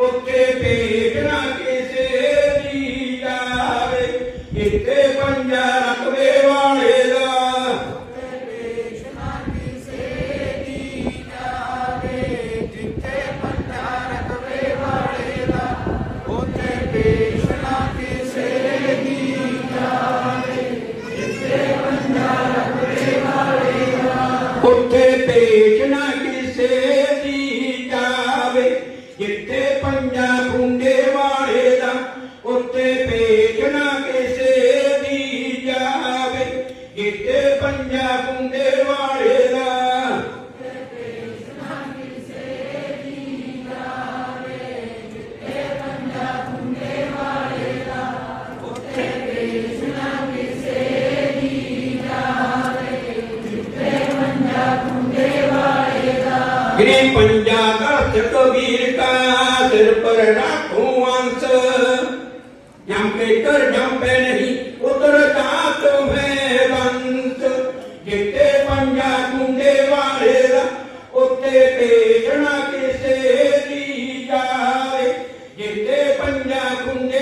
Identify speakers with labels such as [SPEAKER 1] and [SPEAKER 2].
[SPEAKER 1] ਉੱਤੇ ਭੇਟ ਨਾ ਕਿਸੇ ਦੀ ਜਾਵੇ ਇੱਥੇ ਪੰਜਾ ਜਿੱਥੇ ਪੰਜਾ ਖੁੰਡੇ ਵਾਲੇ ਦਾ ਉੱਥੇ ਭੇਟ ਕਿਸੇ ਦੀ ਜਾਵੇ। ਜਿੱਥੇ ਪੰਜਾ ਖੁੰਡੇ ਵਾਲੇ ਦਾ ਗ੍ਰੀ ਪੰਜਾ ਕਰਤ ਕਬੀਰ ਕਾ, ਸਿਰ ਪਰ ਰਾਖੂ ਅੰਸ। ਜਮ ਕੇ ਕਰ, ਜਮ ਪੈ ਨਹੀਂ ਉਤਰ ਜਾਤ ਹੈ ਬੰਸ ਜਿੱਤੇ ਪੰਜਾ ਕੁੰਡੇ ਵਾਲੇ ਦਾ ਉੱਤੇ ਭੇਜਣਾ ਕਿਸੇ ਦੀ ਜਾਵੇ ਜਿੱਤੇ ਪੰਜਾ ਕੁੰਡੇ